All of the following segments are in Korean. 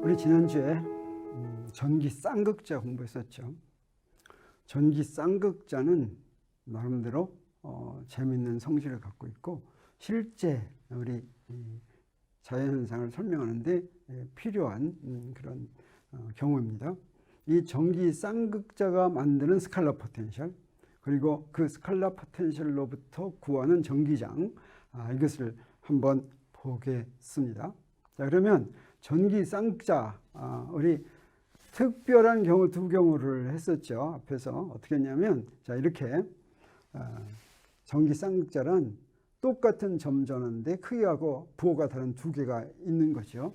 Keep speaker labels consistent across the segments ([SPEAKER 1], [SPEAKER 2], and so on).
[SPEAKER 1] 우리 지난주에 음, 전기 쌍극자 공부했었죠. 전기 쌍극자는 나름대로 어, 재밌는 성질을 갖고 있고 실제 우리 이 자연현상을 설명하는데 예, 필요한 음, 그런 어, 경우입니다. 이 전기 쌍극자가 만드는 스칼라 포텐셜 그리고 그 스칼라 포텐셜로부터 구하는 전기장 아, 이것을 한번 보겠습니다. 자 그러면 전기 쌍극자 아, 우리 특별한 경우 두 경우를 했었죠. 앞에서 어떻게 했냐면 자 이렇게 아, 전기 쌍극자란 똑같은 점전인데 크기하고 부호가 다른 두 개가 있는 거죠.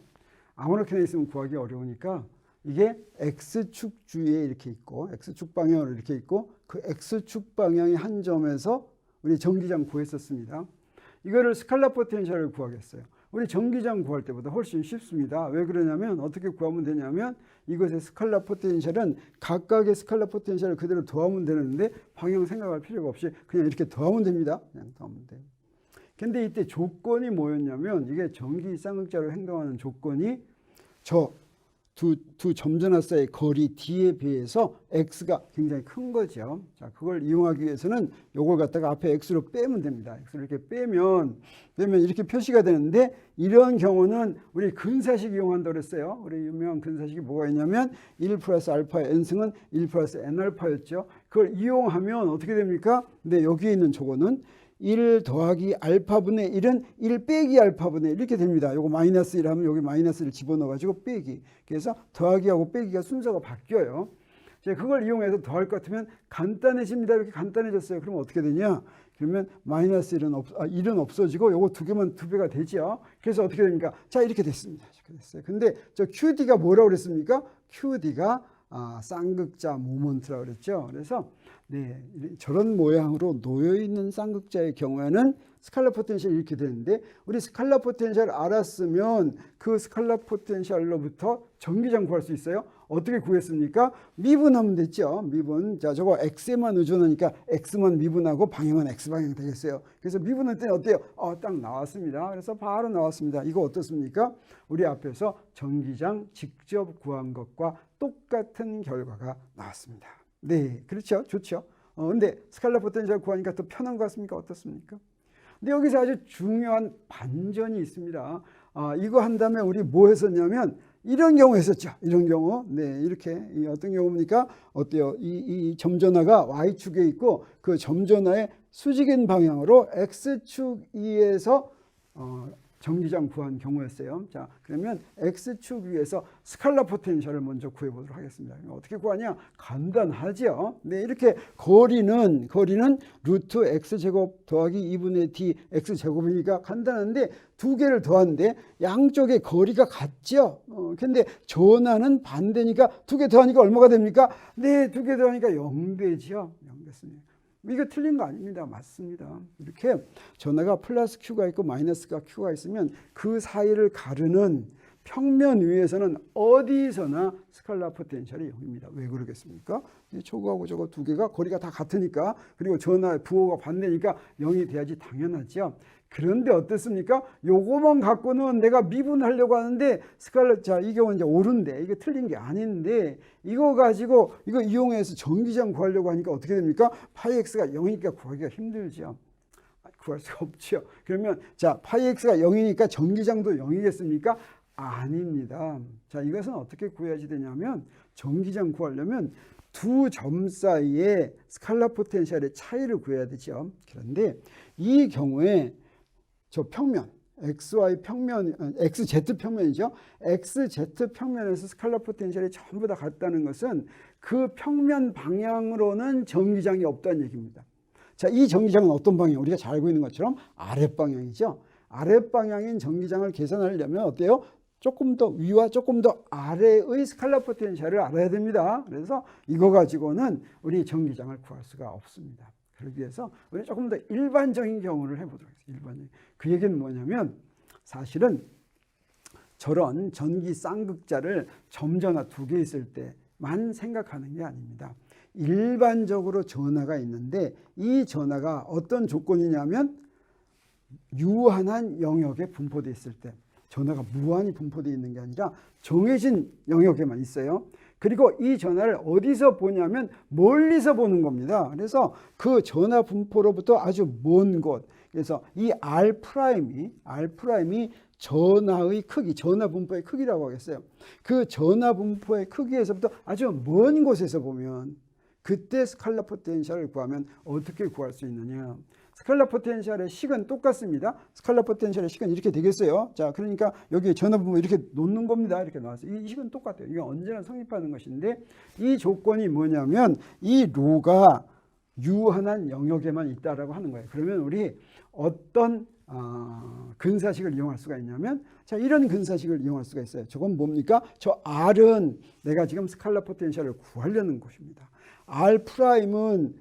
[SPEAKER 1] 아무렇게나 있으면 구하기 어려우니까 이게 x축 주위에 이렇게 있고 x축 방향으로 이렇게 있고 그 x축 방향의 한 점에서 우리 전기장 구했었습니다. 이거를 스칼라 포텐셜을 구하겠어요. 우리 전기장 구할 때보다 훨씬 쉽습니다. 왜 그러냐면 어떻게 구하면 되냐면 이것의 스칼라 포텐셜은 각각의 스칼라 포텐셜을 그대로 더하면 되는데 방향 생각할 필요가 없이 그냥 이렇게 더하면 됩니다. 그냥 더하면 돼요. 근데 이때 조건이 뭐였냐면 이게 전기 쌍극자로 행동하는 조건이 저 두, 두 점전화 사이의 거리 D에 비해서 X가 굉장히 큰 거죠. 자, 그걸 이용하기 위해서는 요걸 갖다가 앞에 X로 빼면 됩니다. X를 이렇게 빼면, 빼면 이렇게 표시가 되는데 이런 경우는 우리 근사식 이용한다고 그랬어요. 우리 유명한 근사식이 뭐가 있냐면 1 플러스 알파의 n승은 1 플러스 n알파였죠. 그걸 이용하면 어떻게 됩니까? 근데 여기에 있는 저거는 1 더하기 알파분의 1은 1 빼기 알파분의 1 이렇게 됩니다. 요거 마이너스 1 하면 여기 마이너스를 집어넣어 가지고 빼기. 그래서 더하기하고 빼기가 순서가 바뀌어요. 그걸 이용해서 더할 것 같으면 간단해집니다. 이렇게 간단해졌어요. 그러면 어떻게 되냐? 그러면 마이너스 1은 없, 아, 1은 없어지고 요거 두 개만 두 배가 되죠. 그래서 어떻게 됩니까? 자, 이렇게 됐습니다. 이렇게 됐어요. 근데 저 QD가 뭐라고 그랬습니까? QD가 아, 쌍극자 모먼트라고 그랬죠. 그래서 네, 저런 모양으로 놓여 있는 쌍극자의 경우에는 스칼라 포텐셜이 이렇게 되는데 우리 스칼라 포텐셜 알았으면 그 스칼라 포텐셜로부터 전기장 구할 수 있어요. 어떻게 구했습니까? 미분하면 됐죠. 미분. 자, 저거 x에만 의존하니까 x만 미분하고 방향은 x 방향 되겠어요. 그래서 미분할 때 어때요? 어, 딱 나왔습니다. 그래서 바로 나왔습니다. 이거 어떻습니까? 우리 앞에서 전기장 직접 구한 것과 똑같은 결과가 나왔습니다. 네, 그렇죠. 좋죠. 어, 근데 스칼라 포텐셜 구하니까 더 편한 것 같습니까? 어떻습니까? 근데 여기서 아주 중요한 반전이 있습니다. 아, 이거 한 다음에 우리 뭐 했었냐면 이런 경우 했었죠. 이런 경우. 네, 이렇게 이 어떤 경우입니까? 어때요? 이, 이 점전화가 y축에 있고 그 점전화의 수직인 방향으로 x축2에서 어, 전기장 구한 경우였어요. 자, 그러면 x축 위에서 스칼라 포텐셜을 먼저 구해 보도록 하겠습니다. 어떻게 구하냐? 간단하죠. 네, 이렇게 거리는 거리는 루트 x 제곱 더하기 2분의 d x 제곱이니까 간단한데 두 개를 더하는데 양쪽의 거리가 같죠. 어, 근데 전하는 반대니까 두 개 더하니까 얼마가 됩니까? 네, 두 개 더하니까 0되죠. 0 됐습니다. 이거 틀린 거 아닙니다. 맞습니다. 이렇게 전화가 플러스 Q가 있고 마이너스가 Q가 있으면 그 사이를 가르는 평면 위에서는 어디서나 스칼라 포텐셜이 0입니다. 왜 그러겠습니까? 저거하고 저거 두 개가 거리가 다 같으니까 그리고 전화 부호가 반대니까 0이 돼야지 당연하죠. 그런데 어떻습니까? 요거만 갖고는 내가 미분하려고 하는데 스칼라 자, 이 경우는 이제 옳은데 이게 틀린 게 아닌데 이거 가지고 이거 이용해서 전기장 구하려고 하니까 어떻게 됩니까? 파이 x가 0이니까 구하기가 힘들죠. 구할 수가 없죠. 그러면 자, 파이 x가 0이니까 전기장도 0이겠습니까? 아닙니다. 자, 이것은 어떻게 구해야지 되냐면 전기장 구하려면 두점 사이에 스칼라 포텐셜의 차이를 구해야 되죠. 그런데 이 경우에 저 평면 xy 평면 xz 평면이죠. xz 평면에서 스칼라 포텐셜이 전부 다 같다는 것은 그 평면 방향으로는 전기장이 없다는 얘기입니다. 자, 이 전기장은 어떤 방향? 우리가 잘 알고 있는 것처럼 아랫 방향이죠. 아랫 방향인 전기장을 계산하려면 어때요? 조금 더 위와 조금 더 아래의 스칼라 포텐셜을 알아야 됩니다. 그래서 이거 가지고는 우리 전기장을 구할 수가 없습니다. 그러기 위해서 우리 조금 더 일반적인 경우를 해보도록 하겠습니다. 일반적인. 그 얘기는 뭐냐면 사실은 저런 전기 쌍극자를 점전화 두 개 있을 때만 생각하는 게 아닙니다. 일반적으로 전화가 있는데 이 전화가 어떤 조건이냐면 유한한 영역에 분포되어 있을 때 전하가 무한히 분포되어 있는 게 아니라 정해진 영역에만 있어요. 그리고 이 전하를 어디서 보냐면 멀리서 보는 겁니다. 그래서 그 전하 분포로부터 아주 먼 곳. 그래서 이 R 프라임이 R 프라임이 전하의 크기, 전하 분포의 크기라고 하겠어요. 그 전하 분포의 크기에서부터 아주 먼 곳에서 보면 그때 스칼라 포텐셜을 구하면 어떻게 구할 수 있느냐? 스칼라 포텐셜의 식은 똑같습니다. 스칼라 포텐셜의 식은 이렇게 되겠어요. 자, 그러니까 여기 전화 부분 이렇게 놓는 겁니다. 이렇게 나왔어요. 이 식은 똑같아요. 이게 언제나 성립하는 것인데 이 조건이 뭐냐면 이 로가 유한한 영역에만 있다라고 하는 거예요. 그러면 우리 어떤 어, 근사식을 이용할 수가 있냐면 자 이런 근사식을 이용할 수가 있어요. 저건 뭡니까? 저 R은 내가 지금 스칼라 포텐셜을 구하려는 곳입니다. R 프라임은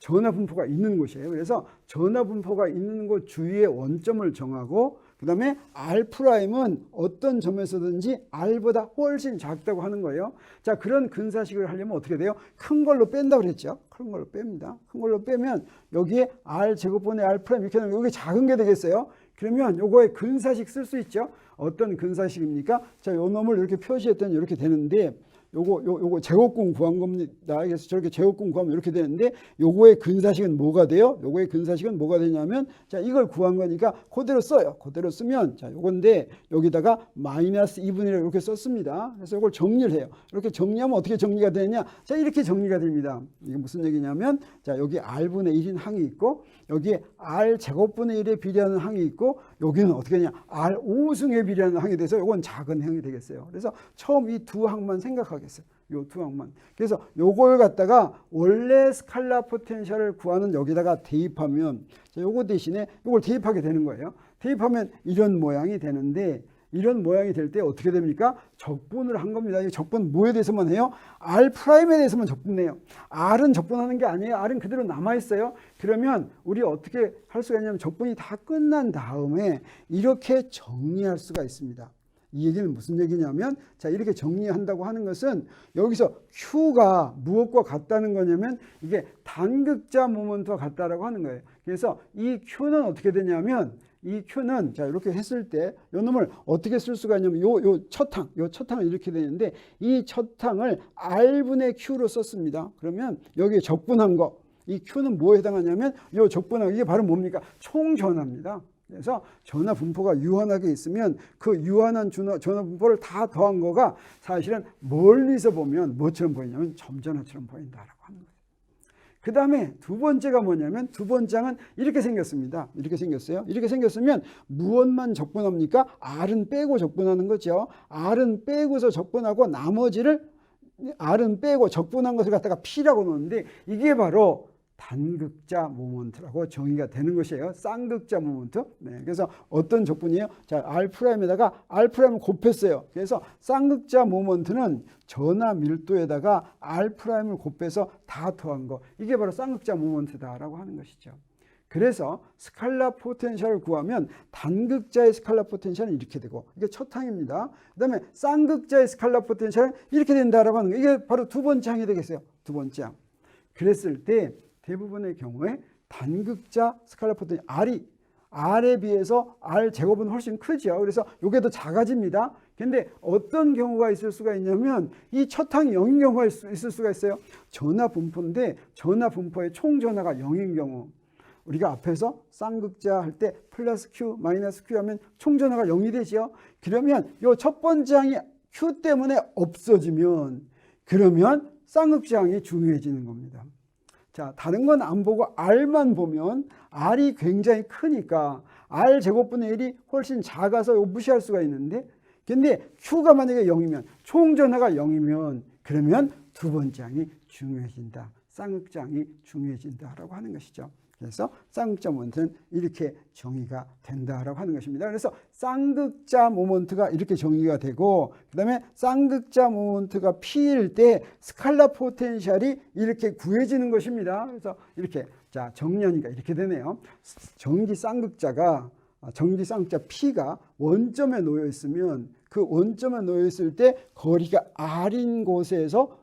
[SPEAKER 1] 전하 분포가 있는 곳이에요. 그래서 전하 분포가 있는 곳 주위에 원점을 정하고 그 다음에 R 프라임은 어떤 점에서든지 R보다 훨씬 작다고 하는 거예요. 자, 그런 근사식을 하려면 어떻게 돼요? 큰 걸로 뺀다고 그랬죠. 큰 걸로 뺍니다. 큰 걸로 빼면 여기에 R 제곱분의 R 이렇게 하면 여기 작은 게 되겠어요. 그러면 요거에 근사식 쓸 수 있죠. 어떤 근사식입니까? 자, 요 놈을 이렇게 표시했더니 이렇게 되는데 요거 요, 요거 제곱근 구한 겁니다. 그래서 저렇게 제곱근 구하면 이렇게 되는데 요거의 근사식은 뭐가 돼요? 요거의 근사식은 뭐가 되냐면 자 이걸 구한 거니까 그대로 써요. 그대로 쓰면 자 요건데 여기다가 마이너스 2분의 1 이렇게 썼습니다. 그래서 요걸 정리를 해요. 이렇게 정리하면 어떻게 정리가 되냐? 자 이렇게 정리가 됩니다. 이게 무슨 얘기냐면 자 여기 r분의 1인 항이 있고 여기에 r 제곱분의 1에 비례하는 항이 있고 여기는 어떻게 되냐? r 5승에 비례하는 항이 돼서 요건 작은 항이 되겠어요. 그래서 처음 이 두 항만 생각하겠어요. 요 두 항만. 그래서 요걸 갖다가 원래 스칼라 포텐셜을 구하는 여기다가 대입하면 자, 요거 대신에 요걸 대입하게 되는 거예요. 대입하면 이런 모양이 되는데 이런 모양이 될 때 어떻게 됩니까? 적분을 한 겁니다. 이 적분 뭐에 대해서만 해요? R 프라임에 대해서만 적분해요. R은 적분하는 게 아니에요. R은 그대로 남아 있어요. 그러면 우리 어떻게 할 수가 있냐면 적분이 다 끝난 다음에 이렇게 정리할 수가 있습니다. 이 얘기는 무슨 얘기냐면 자 이렇게 정리한다고 하는 것은 여기서 Q가 무엇과 같다는 거냐면 이게 단극자 모먼트와 같다라고 하는 거예요. 그래서 이 Q는 어떻게 되냐면 이 Q는 자 이렇게 했을 때 요 놈을 어떻게 쓸 수가 있냐면 요 요 첫항 요 첫항은 이렇게 되는데 이 첫항을 R분의 Q로 썼습니다. 그러면 여기에 적분한 거 이 Q는 뭐에 해당하냐면 요 적분한 이게 바로 뭡니까? 총 전화입니다. 그래서 전화 분포가 유한하게 있으면 그 유한한 전화, 전화 분포를 다 더한 거가 사실은 멀리서 보면 뭐처럼 보이냐면 점전화처럼 보인다라고 하는 거예요. 그 다음에 두 번째가 뭐냐면 두 번째는 이렇게 생겼습니다. 이렇게 생겼어요. 이렇게 생겼으면 무엇만 적분합니까? R은 빼고 적분하는 거죠. R은 빼고서 적분하고 나머지를 R은 빼고 적분한 것을 갖다가 P라고 놓는데 이게 바로 단극자 모먼트라고 정의가 되는 것이에요. 쌍극자 모먼트. 네, 그래서 어떤 적분이에요? 자, R 프라임에다가 R 프라임을 곱했어요. 그래서 쌍극자 모먼트는 전하 밀도에다가 R 프라임을 곱해서 다 더한 거. 이게 바로 쌍극자 모먼트다라고 하는 것이죠. 그래서 스칼라 포텐셜을 구하면 단극자의 스칼라 포텐셜은 이렇게 되고 이게 첫 항입니다. 그다음에 쌍극자의 스칼라 포텐셜은 이렇게 된다라고 하는 거. 이게 바로 두 번째 항이 되겠어요. 두 번째 항. 그랬을 때 대부분의 경우에 단극자 스칼라 포텐셜 R이 R에 비해서 R 제곱은 훨씬 크죠. 그래서 이게 더 작아집니다. 근데 어떤 경우가 있을 수가 있냐면 이 첫 항이 0인 경우가 있을 수가 있어요. 전하 분포인데 전하 분포의 총 전하가 0인 경우 우리가 앞에서 쌍극자 할 때 플러스 Q 마이너스 Q 하면 총 전하가 0이 되죠. 그러면 이 첫 번째 항이 Q 때문에 없어지면 그러면 쌍극자 항이 중요해지는 겁니다. 자, 다른 건 안 보고 R만 보면 R이 굉장히 크니까 R 제곱분의 1이 훨씬 작아서 무시할 수가 있는데 근데 Q가 만약에 0이면 총전화가 0이면 그러면 두 번째 항이 중요해진다. 쌍극장이 중요해진다라고 하는 것이죠. 그래서 쌍극자 모먼트는 이렇게 정의가 된다라고 하는 것입니다. 그래서 쌍극자 모먼트가 이렇게 정의가 되고 그다음에 쌍극자 모먼트가 P일 때 스칼라 포텐셜이 이렇게 구해지는 것입니다. 그래서 이렇게 자 정리하니까 이렇게 되네요. 전기 쌍극자가 전기 쌍극자 P가 원점에 놓여 있으면 그 원점에 놓여 있을 때 거리가 R인 곳에서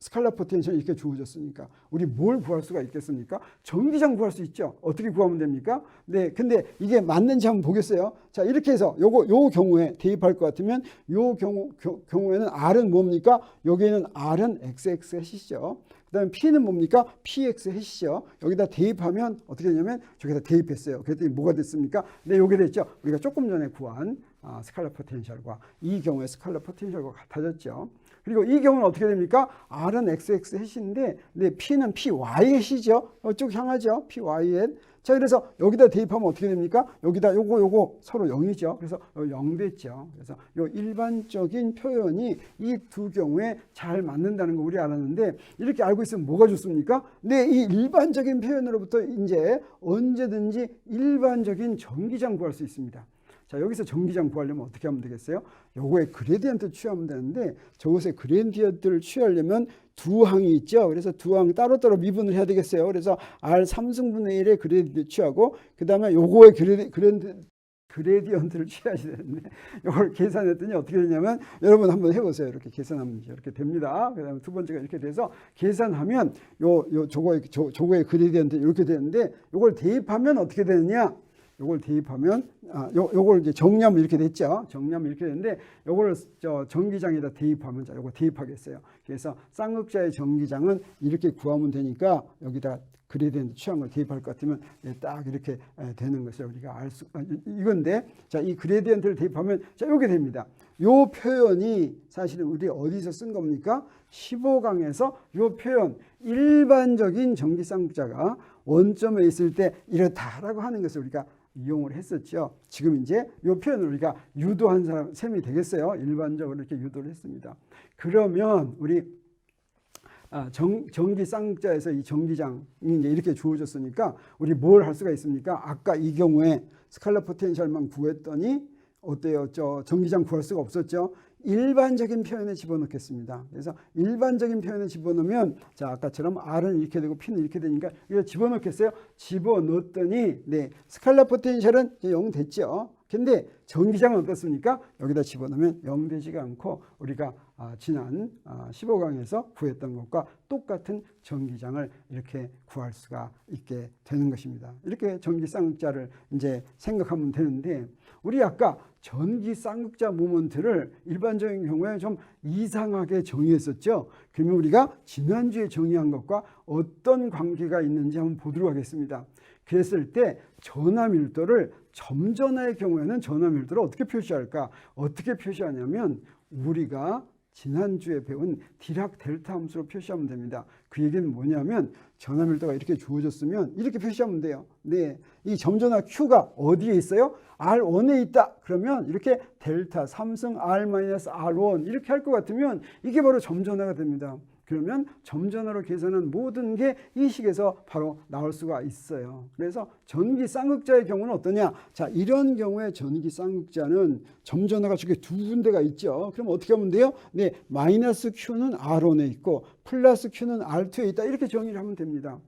[SPEAKER 1] 스칼라 포텐셜이 이렇게 주어졌으니까 우리 뭘 구할 수가 있겠습니까? 전기장 구할 수 있죠. 어떻게 구하면 됩니까? 네, 근데 이게 맞는지 한번 보겠어요. 자, 이렇게 해서 요거 요 경우에 대입할 것 같으면 요 경우 겨- 경우에는 R은 뭡니까? 여기에는 R은 XX 해시죠. 그다음에 P는 뭡니까? PX 해시죠. 여기다 대입하면 어떻게 되냐면 저기다 대입했어요. 그랬더니 뭐가 됐습니까? 네, 요게 됐죠. 우리가 조금 전에 구한 아, 스칼라 포텐셜과 이 경우에 스칼라 포텐셜과 같아졌죠. 그리고 이 경우는 어떻게 됩니까? R은 XX 해시인데 네, P는 PY 해시죠. 이쪽 향하죠. PYN. 자, 그래서 여기다 대입하면 어떻게 됩니까? 여기다 요거 요거 서로 0이죠. 그래서 0 됐죠. 그래서 요 일반적인 표현이 이 두 경우에 잘 맞는다는 거 우리 알았는데 이렇게 알고 있으면 뭐가 좋습니까? 네, 이 일반적인 표현으로부터 이제 언제든지 일반적인 전기장 구할 수 있습니다. 자, 여기서 전기장 구하려면 어떻게 하면 되겠어요? 요거의 그레디언트 취하면 되는데 저것의 그레디언트를 취하려면 두 항이 있죠. 그래서 두 항 따로따로 미분을 해야 되겠어요. 그래서 R 3승분의 1의 그레디언트 취하고 그다음에 요거의 그레디, 그레디, 그레디언트를 취하셔야 되는데 이걸 계산했더니 어떻게 되냐면 여러분 한번 해보세요. 이렇게 계산하면 이렇게 됩니다. 그 다음에 두 번째가 이렇게 돼서 계산하면 요 요 저거의 저, 저거의 그레디언트 이렇게 되는데 요걸 대입하면 어떻게 되느냐? 요걸 대입하면 아, 요 요걸 이제 정리하면 이렇게 됐죠. 정리하면 이렇게 되는데 요걸 저 전기장에다 대입하면 자 요거 대입하겠어요. 그래서 쌍극자의 전기장은 이렇게 구하면 되니까 여기다 그레디언트 취한 걸 대입할 것 같으면 예, 딱 이렇게 예, 되는 것을 우리가 알 수, 아, 이- 이건데, 자, 이 그레디언트를 대입하면, 자, 요게 됩니다. 요 표현이 사실은 우리 어디서 쓴 겁니까? 15강에서 요 표현, 일반적인 전기쌍자가 원점에 있을 때 이렇다라고 하는 것을 우리가 이용을 했었죠. 지금 이제 요 표현을 우리가 유도한 사람, 셈이 되겠어요. 일반적으로 이렇게 유도를 했습니다. 그러면 우리 아, 정, 전기 쌍자에서 이 전기장이 이제 이렇게 주어졌으니까 우리 뭘 할 수가 있습니까? 아까 이 경우에 스칼라 포텐셜만 구했더니 어때요? 저 전기장 구할 수가 없었죠. 일반적인 표현에 집어넣겠습니다. 그래서 일반적인 표현에 집어넣으면 자 아까처럼 R은 이렇게 되고 P는 이렇게 되니까 이거 집어넣겠어요. 집어넣었더니 네 스칼라 포텐셜은 이제 0 됐죠. 근데 전기장은 어떻습니까? 여기다 집어넣으면 0 되지가 않고 우리가 아, 지난 아, 15강에서 구했던 것과 똑같은 전기장을 이렇게 구할 수가 있게 되는 것입니다. 이렇게 전기 쌍극자를 이제 생각하면 되는데 우리 아까 전기 쌍극자 모먼트를 일반적인 경우에 좀 이상하게 정의했었죠. 그러면 우리가 지난주에 정의한 것과 어떤 관계가 있는지 한번 보도록 하겠습니다. 그랬을 때 전화 밀도를 점전화의 경우에는 전화 밀도를 어떻게 표시할까? 어떻게 표시하냐면 우리가 지난주에 배운 디락 델타 함수로 표시하면 됩니다. 그 얘기는 뭐냐면 전화 밀도가 이렇게 주어졌으면 이렇게 표시하면 돼요. 네. 이 점전화 Q가 어디에 있어요? R1에 있다. 그러면 이렇게 델타 3승 R-R1 이렇게 할 것 같으면 이게 바로 점전화가 됩니다. 그러면 점전화로 계산한 모든 게 이 식에서 바로 나올 수가 있어요. 그래서 전기 쌍극자의 경우는 어떠냐? 자, 이런 경우에 전기 쌍극자는 점전화가 저게 두 군데가 있죠. 그럼 어떻게 하면 돼요? 네, 마이너스 Q는 R1에 있고 플러스 Q는 R2에 있다. 이렇게 정의를 하면 됩니다.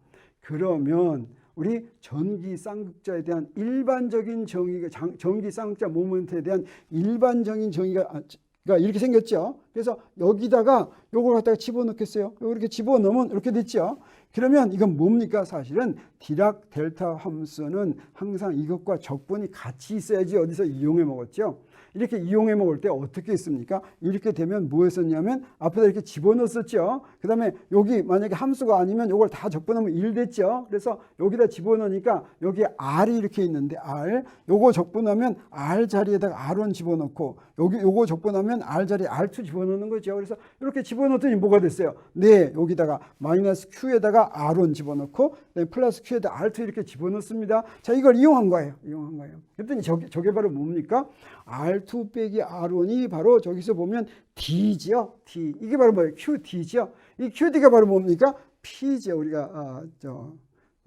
[SPEAKER 1] 그러면 우리 전기 쌍극자에 대한 일반적인 정의가 장- 전기 쌍극자 모멘트에 대한 일반적인 정의가 아, 가 이렇게 생겼죠. 그래서 여기다가 요걸 갖다가 집어넣겠어요. 이렇게 집어넣으면 이렇게 됐죠. 그러면 이건 뭡니까? 사실은 디락 델타 함수는 항상 이것과 적분이 같이 있어야지 어디서 이용해 먹었죠. 이렇게 이용해 먹을 때 어떻게 했습니까? 이렇게 되면 뭐 했었냐면 앞에다 이렇게 집어넣었었죠. 그 다음에 여기 만약에 함수가 아니면 이걸 다 적분하면 1 됐죠. 그래서 여기다 집어넣으니까 여기 R이 이렇게 있는데 R 요거 적분하면 R 자리에다가 R1 집어넣고 여기 요거 적분하면 R 자리에 R2 집어넣 는 거죠. 그래서 이렇게 집어넣었더니 뭐가 됐어요? 네, 여기다가 마이너스 Q에다가 R1 집어넣고 그다음에 플러스 Q에다 R2 이렇게 집어넣습니다. 자, 이걸 이용한 거예요. 이용한 거예요. 그랬더니 저게, 저게 바로 뭡니까? R2 빼기 R1이 바로 저기서 보면 D죠. D. 이게 바로 뭐예요? QD죠. 이 QD가 바로 뭡니까? P죠. 우리가 아, 저,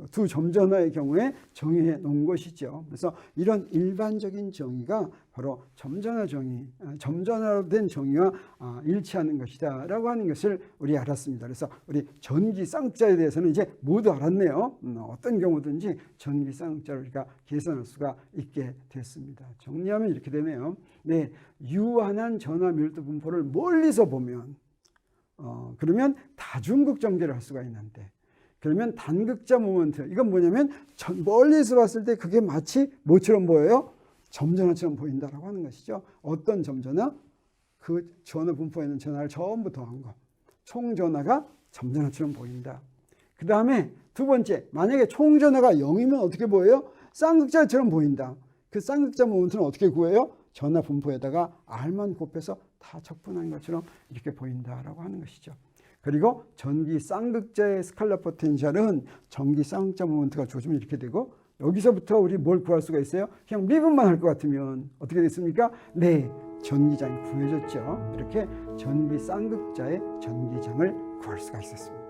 [SPEAKER 1] 두 점전화의 경우에 정의해 놓은 것이죠. 그래서 이런 일반적인 정의가 바로 점전화 정의, 아, 점전화로 된 정의와 아, 일치하는 것이다 라고 하는 것을 우리 알았습니다. 그래서 우리 전기 쌍자에 대해서는 이제 모두 알았네요. 음, 어떤 경우든지 전기 쌍자를 우리가 계산할 수가 있게 됐습니다. 정리하면 이렇게 되네요. 네, 유한한 전화 밀도 분포를 멀리서 보면 어, 그러면 다중극 전개를 할 수가 있는데 그러면 단극자 모먼트 이건 뭐냐면 전- 멀리서 봤을 때 그게 마치 뭐처럼 보여요? 점전화처럼 보인다라고 하는 것이죠. 어떤 점전화? 그 전화 분포에 있는 전화를 전부 더한 거. 총전화가 점전화처럼 보인다. 그 다음에 두 번째, 만약에 총전화가 0이면 어떻게 보여요? 쌍극자처럼 보인다. 그 쌍극자 모멘트는 어떻게 구해요? 전화 분포에다가 R만 곱해서 다 적분한 것처럼 이렇게 보인다라고 하는 것이죠. 그리고 전기 쌍극자의 스칼라 포텐셜은 전기 쌍극자 모멘트가 조주면 이렇게 되고 여기서부터 우리 뭘 구할 수가 있어요? 그냥 미분만 할 것 같으면 어떻게 됐습니까? 네, 전기장이 구해졌죠. 이렇게 전기 쌍극자의 전기장을 구할 수가 있었습니다.